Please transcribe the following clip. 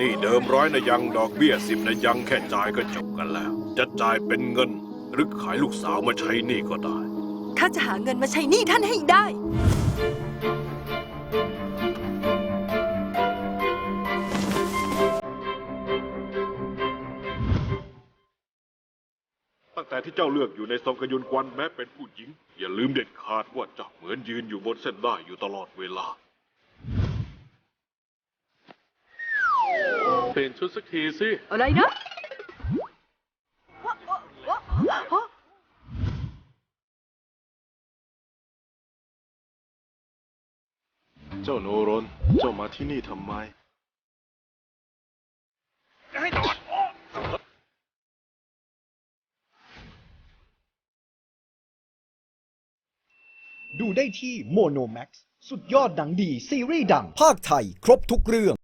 นี่เดิมร้อยนะยังดอกเบี้ยสิบนะยังแค่จ่ายก็จบกันแล้ว จะจ่ายเป็นเงิน หรือขายลูกสาวมาใช้หนี่ก็ได้ ข้าจะหาเงินมาใช้หนี้ท่านให้ได้ ตั้งแต่ที่เจ้าเลือกอยู่ในทรงกยุนกวันแม้เป็นผู้หญิง อย่าลืมเด็ดขาดว่าเจ้าเหมือนยืนอยู่บนเส้นได้อยู่ตลอดเวลา เปลี่ยนชุดสักทีสิ อะไรนะเจ้าโนรน เจ้ามาที่นี่ทำไมดูได้ที่โมโนแม็กซ์สุดยอดหนังดี ซีรีส์ดังภาคไทย ครบทุกเรื่อง